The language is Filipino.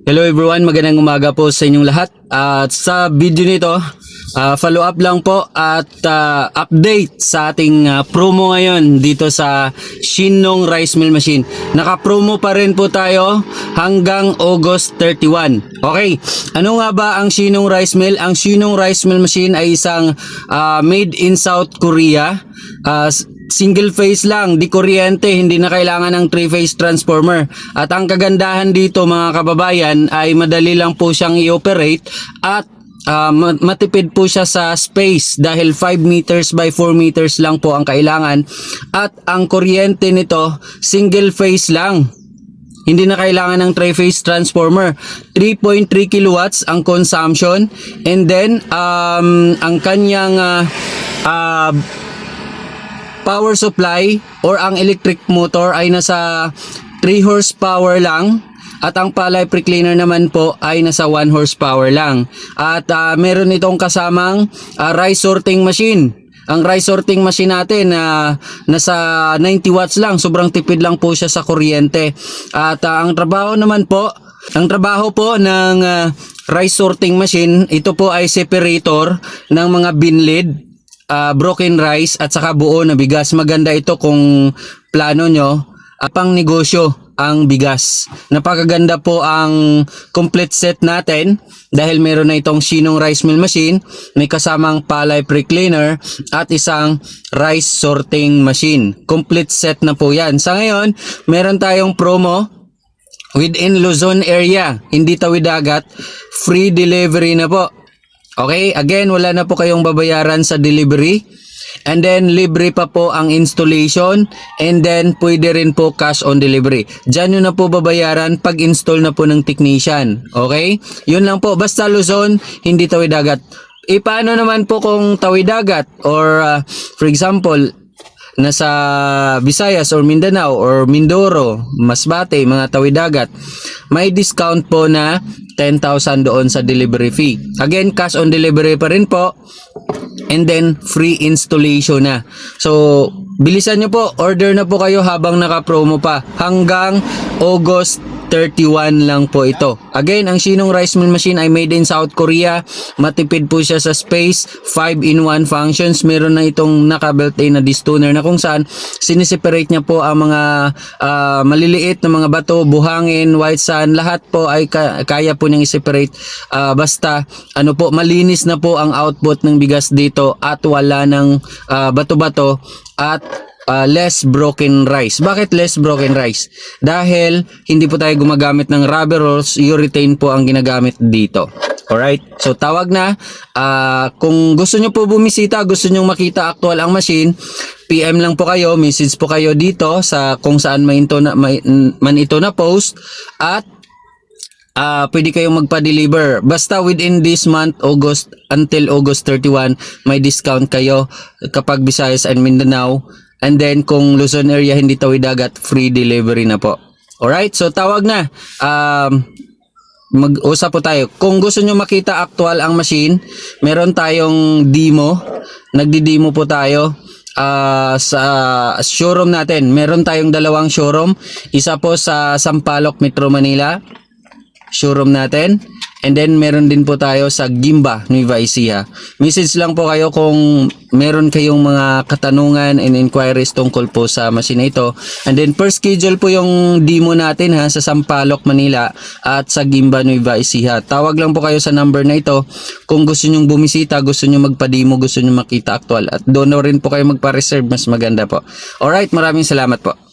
Hello everyone, magandang umaga po sa inyong lahat. At sa video nito, ah, follow up lang po at ah, update sa ating ah, promo ngayon dito sa Shinong Rice Mill Machine. Naka-promo pa rin po tayo hanggang August 31. Okay, ano nga ba ang Shinong Rice Mill? Ang Shinong Rice Mill Machine ay isang ah, made in South Korea. Ah, single phase lang, di kuryente, hindi na kailangan ng three phase transformer. At ang kagandahan dito mga kababayan ay madali lang po siyang i-operate at ma- matipid po siya sa space dahil 5 meters by 4 meters lang po ang kailangan at ang kuryente nito single phase lang hindi na kailangan ng three-phase transformer. 3.3 kilowatts ang consumption and then um, ang kanyang ah, ah, power supply or ang electric motor ay nasa 3 horsepower lang at ang palay pre-cleaner naman po ay nasa 1 horsepower lang. At ah, meron itong kasamang ah, rice sorting machine. Ang rice sorting machine natin na nasa 90 watts lang, sobrang tipid lang po siya sa kuryente. At ah, ang trabaho naman po, ang trabaho po ng ah, rice sorting machine, ito po ay separator ng mga binlid ah, broken rice at saka buo na bigas. Maganda ito kung plano nyo. ah, pang negosyo ang bigas. Napakaganda po ang complete set natin dahil meron na itong Shinong rice mill machine, may kasamang palay pre-cleaner at isang rice sorting machine. Complete set na po yan. Sa ngayon, meron tayong promo within Luzon area, hindi tawid dagat, free delivery na po. Okay, again, wala na po kayong babayaran sa delivery. And then, libre pa po ang installation. And then, pwede rin po cash on delivery. Diyan nyo na po babayaran pag install na po ng technician. Okay? Yun lang po. Basta Luzon, hindi tawid dagat. E paano naman po kung tawid dagat? Or, uh, for example, nasa Visayas or Mindanao or Mindoro, Masbate, mga tawid dagat, may discount po na 10,000 doon sa delivery fee. Again, cash on delivery pa rin po. And then, free installation na. So, bilisan nyo po. Order na po kayo habang naka-promo pa. Hanggang August 31 lang po ito. Again, ang Shinong Rice Mill Machine ay made in South Korea. Matipid po siya sa space. 5-in-1 functions. Meron na itong naka-built-in na distoner na kung saan siniseparate niya po ang mga ah, maliliit na mga bato, buhangin, white sand. Lahat po ay ka- kaya po niyang i-separate. Ah, basta, ano po, malinis na po ang output ng bigas dito at wala ng ah, bato-bato at uh, less broken rice. Bakit less broken rice? Dahil hindi po tayo gumagamit ng rubber rolls, urethane po ang ginagamit dito. Alright? So tawag na. Ah, kung gusto nyo po bumisita, gusto nyo makita actual ang machine, PM lang po kayo, message po kayo dito sa kung saan man ito na, may- man ito na post at ah pwede kayong magpa-deliver. Basta within this month, August, until August 31, may discount kayo kapag Visayas and Mindanao. And then, kung Luzon area hindi tawid dagat, free delivery na po. Alright, so tawag na. Um, mag-usap po tayo. Kung gusto nyo makita actual ang machine, meron tayong demo. Nagdi-demo po tayo ah, sa showroom natin. Meron tayong dalawang showroom. Isa po sa Sampaloc, Metro Manila. Showroom natin. And then meron din po tayo sa Gimba, Nueva Ecija. Message lang po kayo kung meron kayong mga katanungan and inquiries tungkol po sa machine na ito. And then per schedule po yung demo natin ha sa Sampaloc, Manila at sa Gimba, Nueva Ecija. Tawag lang po kayo sa number na ito kung gusto nyong bumisita, gusto nyong magpa-demo, gusto nyong makita actual. At doon rin po kayo magpa-reserve, mas maganda po. Alright, maraming salamat po.